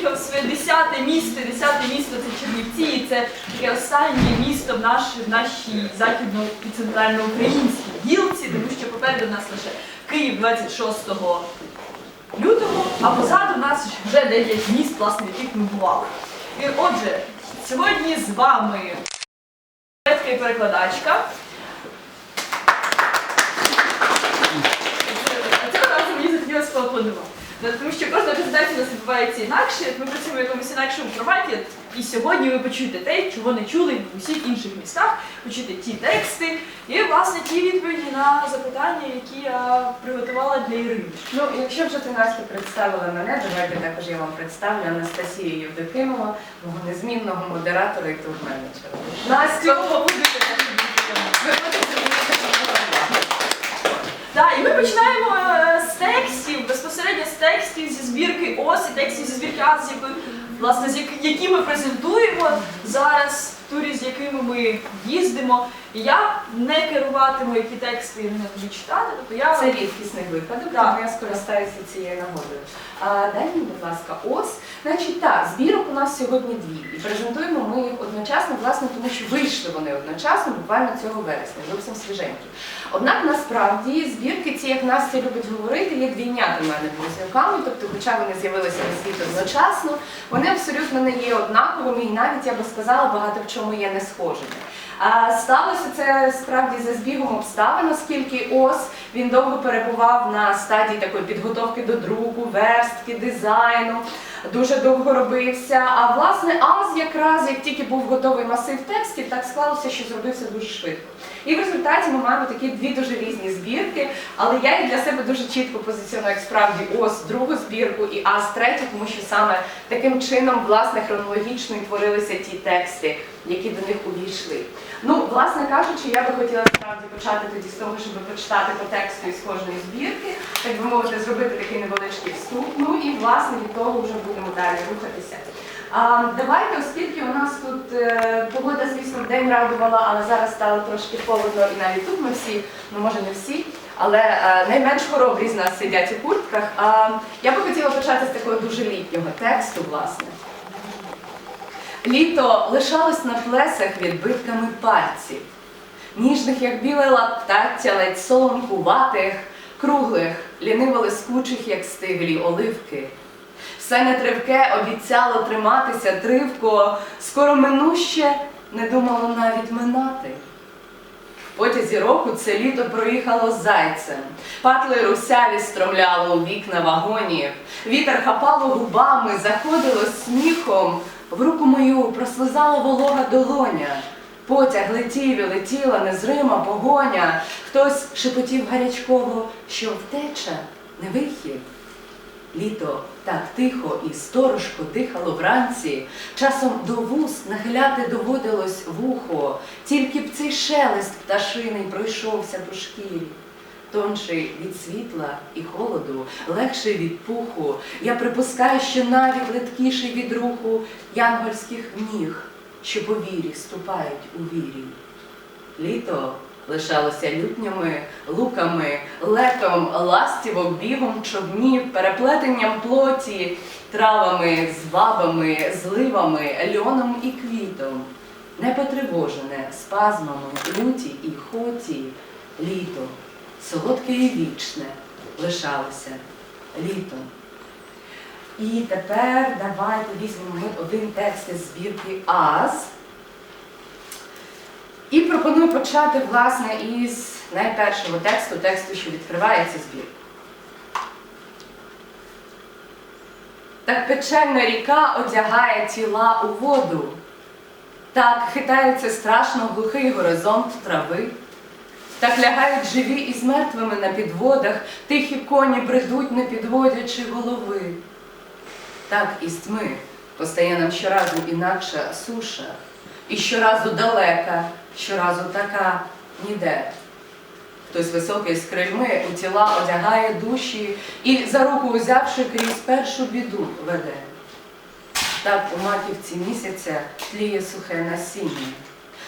приїхав в своє десяте місто. Десяте місто це Чернівці, і це таке останнє місто в, наш, в нашій західно і центральноукраїнській гілці, тому що попереду в нас лише Київ 26 лютого, а позаду нас вже 9 міст, власне, яких ми бували. І отже, сьогодні з вами і перекладачка. Цього разу мені захотілося поаплодувати. Ну, Тому що кожна презентація у нас відбувається інакше, ми працюємо в якомусь інакшому форматі. І сьогодні ви почуєте те, чого не чули в усіх інших містах, почуєте ті тексти і, власне, ті відповіді на запитання, які я приготувала для Ірини. Ну, якщо вже ти Настя представила мене, давайте також я вам представлю Анастасію Євдокимова, мого незмінного модератора і турменеджера. Настю, дітям. Так, і ми починаємо е, з текстів, безпосередньо з текстів зі збірки ОС і текстів зі збірки АС, з якою, власне, з якими ми презентуємо зараз турі, з якими ми їздимо. Я не керуватиму, які тексти Ірина тобі читати, тобто я це рідкісний випадок, тому я скористаюся цією нагодою. А, дай мені, будь ласка, ось. Значить, так, збірок у нас сьогодні дві. І презентуємо ми їх одночасно, власне, тому що вийшли вони одночасно, буквально цього вересня, зовсім свіженькі. Однак насправді збірки, ці, як Настя любить говорити, є двійнятими а не близнюками, тобто, хоча вони з'явилися на світ одночасно, вони абсолютно не є однаковими і навіть я би сказала, багато в чому є не схожими. А сталося це справді за збігом обставин, оскільки ОС він довго перебував на стадії такої підготовки до друку, верстки, дизайну, дуже довго робився. А власне АЗ якраз як тільки був готовий масив текстів, так склалося, що зробився дуже швидко. І в результаті ми маємо такі дві дуже різні збірки, але я їх для себе дуже чітко позиціоную як справді ОС другу збірку і АЗ третю, тому що саме таким чином, власне, хронологічно і творилися ті тексти, які до них увійшли. Ну, власне кажучи, я би хотіла справді почати тоді з того, щоб почитати по тексту із кожної збірки, так би мовити, зробити такий невеличкий вступ. Ну і власне від того вже будемо далі рухатися. А, давайте, оскільки у нас тут е, погода, звісно, день радувала, але зараз стало трошки холодно, і навіть тут ми всі, ну може не всі, але е, найменш хоробрі з нас сидять у куртках. А, я би хотіла почати з такого дуже літнього тексту, власне. Літо лишалось на плесах відбитками пальців, ніжних, як біле лаптаття, ледь соломкуватих, круглих, ліниво лискучих, як стиглі оливки. Все нетривке обіцяло триматися тривко, скоро минуще не думало навіть минати. В потязі року це літо проїхало зайцем. Патли русяві стромляло у вікна вагонів. Вітер хапало губами, заходило сміхом. В руку мою прослизала волога долоня. Потяг летів і летіла незрима погоня. Хтось шепотів гарячково, що втеча не вихід. Літо так тихо і сторожко дихало вранці, часом до вуст нахиляти доводилось вухо, тільки б цей шелест пташиний пройшовся по шкірі. Тонший від світла і холоду, легший від пуху, я припускаю, що навіть литкіший від руху янгольських ніг, що по вірі ступають у вірі. Літо лишалося лютнями, луками, летом, ластівок, бігом човнів, переплетенням плоті, травами, звабами, зливами, льоном і квітом, непотривожене спазмами, люті і хоті, літо, солодке і вічне лишалося літом. І тепер давайте візьмемо один текст із збірки Аз. І пропоную почати, власне, із найпершого тексту, тексту, що відкриває цю збірку. Так печальна ріка одягає тіла у воду. Так хитається страшно глухий горизонт трави. Так лягають живі із мертвими на підводах, тихі коні бредуть, не підводячи голови. Так із тьми постає нам щоразу інакша суша, і щоразу далека, щоразу така ніде. Хтось високий з крильми у тіла одягає душі і за руку узявши крізь першу біду веде. Так у маківці місяця тліє сухе насіння.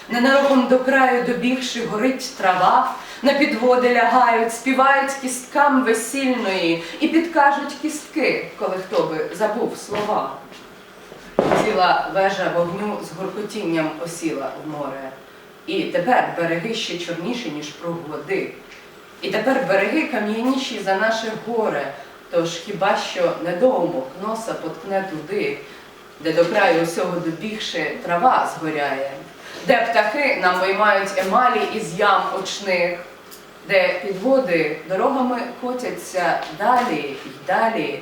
Ненароком до краю добігши, горить трава, на підводи лягають, співають кісткам весільної і підкажуть кістки, коли хто би забув слова. ціла вежа вогню з гуркотінням осіла в море. І тепер береги ще чорніші, ніж пруг води. І тепер береги кам'яніші за наше горе. Тож хіба що недоумок носа поткне туди, де до краю усього добігши трава згоряє, де птахи нам виймають емалі із ям очних, де підводи дорогами котяться далі й далі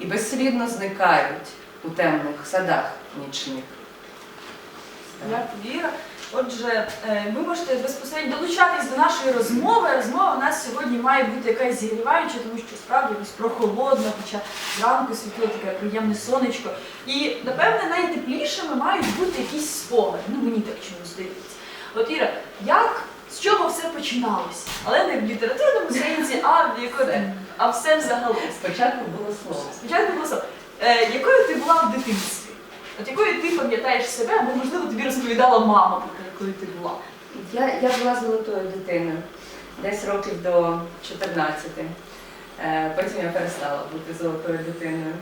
і безслідно зникають у темних садах нічних. Віра. Отже, е, ви можете безпосередньо долучатись до нашої розмови. Розмова у нас сьогодні має бути якась зігріваюча, тому що справді якось прохолодно, хоча зранку світло таке приємне сонечко. І напевне найтеплішими мають бути якісь спогади. Ну мені так чомусь здається. От Іра, як з чого все починалось? Але не в літературному сенсі, а в яко... А все взагалом. Спочатку було слово. Спочатку було слово. Е, якою ти була в дитинстві? От якою ти пам'ятаєш себе, або можливо тобі розповідала мама, про якою ти була? Я, я була золотою дитиною, десь років до 14. Е, Потім я перестала бути золотою дитиною.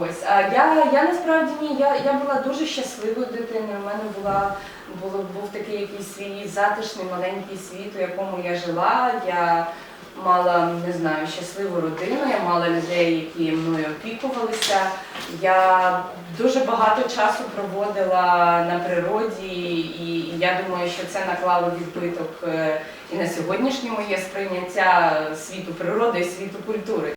Ось, а я, я насправді ні, я, я була дуже щасливою дитиною. У мене була, було, був такий якийсь свій затишний маленький світ, у якому я жила. Я мала, не знаю, щасливу родину, я мала людей, які мною опікувалися. Я дуже багато часу проводила на природі, і, я думаю, що це наклало відбиток е, і на сьогоднішнє моє сприйняття світу природи і світу культури.